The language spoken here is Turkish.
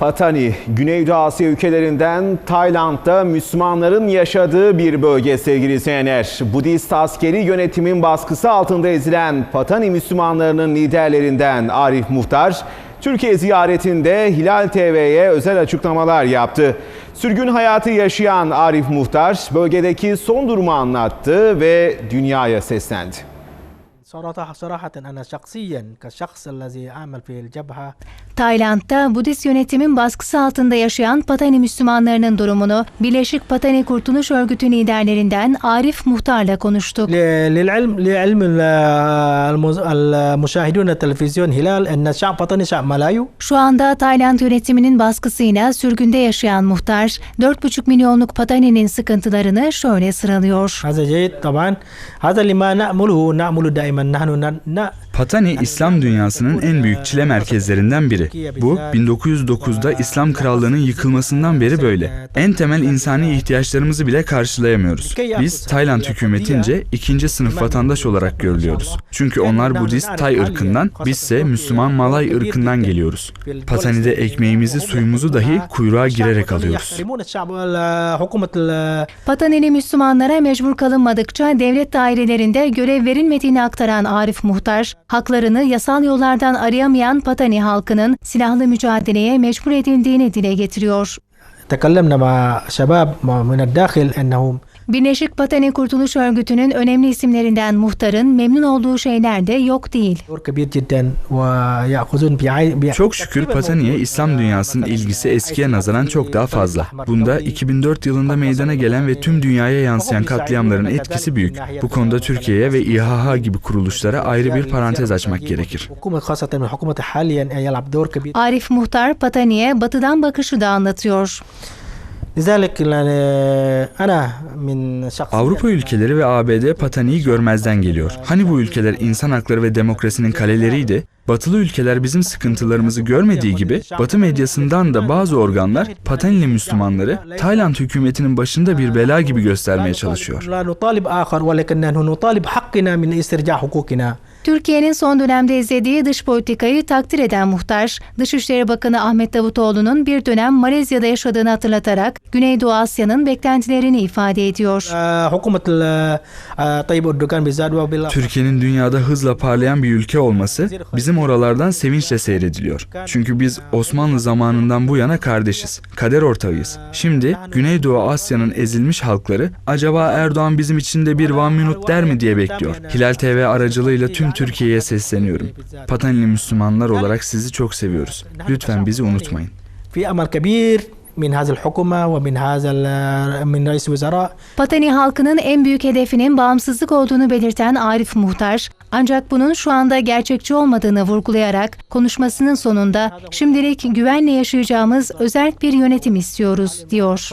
Patani, Güneydoğu Asya ülkelerinden Tayland'da Müslümanların yaşadığı bir bölge sevgili izleyenler. Budist askeri yönetimin baskısı altında ezilen Patani Müslümanlarının liderlerinden Arif Muhtar, Türkiye ziyaretinde Hilal TV'ye özel açıklamalar yaptı. Sürgün hayatı yaşayan Arif Muhtar bölgedeki son durumu anlattı ve dünyaya seslendi. صراحة صراحة أنا شخصيا كشخص الذي أعمل في الجبهة Tayland'da Budist yönetimin baskısı altında yaşayan Patani Müslümanlarının durumunu Birleşik Patani Kurtuluş Örgütü liderlerinden Arif Muhtar'la konuştuk. ل- للعلم لعلم ال- المز- المشاهدون التلفزيون هلال أن الشعب الوطني شعب ملايو Şu anda Tayland yönetiminin baskısıyla sürgünde yaşayan muhtar, 4,5 milyonluk Patani'nin sıkıntılarını şöyle sıralıyor. هذا جيد طبعا هذا اللي ما نأمله نأمل دائما نحن ن- ن- Patani İslam dünyasının en büyük çile merkezlerinden biri. Bu 1909'da İslam krallığının yıkılmasından beri böyle. En temel insani ihtiyaçlarımızı bile karşılayamıyoruz. Biz Tayland hükümetince ikinci sınıf vatandaş olarak görülüyoruz. Çünkü onlar Budist Tay ırkından, bizse Müslüman Malay ırkından geliyoruz. Patani'de ekmeğimizi, suyumuzu dahi kuyruğa girerek alıyoruz. Patani'li Müslümanlara mecbur kalınmadıkça devlet dairelerinde görev verilmediğini aktaran Arif Muhtar, haklarını yasal yollardan arayamayan Patani halkının silahlı mücadeleye mecbur edildiğini dile getiriyor. تكلمنا مع شباب من الداخل أنهم Birleşik Pateni Kurtuluş Örgütü'nün önemli isimlerinden muhtarın memnun olduğu şeyler de yok değil. Çok şükür Pateni'ye İslam dünyasının ilgisi eskiye nazaran çok daha fazla. Bunda 2004 yılında meydana gelen ve tüm dünyaya yansıyan katliamların etkisi büyük. Bu konuda Türkiye'ye ve İHH gibi kuruluşlara ayrı bir parantez açmak gerekir. Arif Muhtar Patani'ye batıdan bakışı da anlatıyor. Avrupa ülkeleri ve ABD Patani'yi görmezden geliyor. Hani bu ülkeler insan hakları ve demokrasinin kaleleriydi? Batılı ülkeler bizim sıkıntılarımızı görmediği gibi Batı medyasından da bazı organlar Patanili Müslümanları Tayland hükümetinin başında bir bela gibi göstermeye çalışıyor. Türkiye'nin son dönemde izlediği dış politikayı takdir eden muhtar, Dışişleri Bakanı Ahmet Davutoğlu'nun bir dönem Malezya'da yaşadığını hatırlatarak Güneydoğu Asya'nın beklentilerini ifade ediyor. Türkiye'nin dünyada hızla parlayan bir ülke olması bizim oralardan sevinçle seyrediliyor. Çünkü biz Osmanlı zamanından bu yana kardeşiz, kader ortağıyız. Şimdi Güneydoğu Asya'nın ezilmiş halkları acaba Erdoğan bizim için de bir one minute der mi diye bekliyor. Hilal TV aracılığıyla tüm Türkiye'ye sesleniyorum. Patanili Müslümanlar olarak sizi çok seviyoruz. Lütfen bizi unutmayın. في أمل كبير من هذه الحكومة ومن هذا ال- من رئيس الوزراء Patani halkının en büyük hedefinin bağımsızlık olduğunu belirten Arif Muhtar, ancak bunun şu anda gerçekçi olmadığını vurgulayarak konuşmasının sonunda şimdilik güvenle yaşayacağımız özel bir yönetim istiyoruz diyor.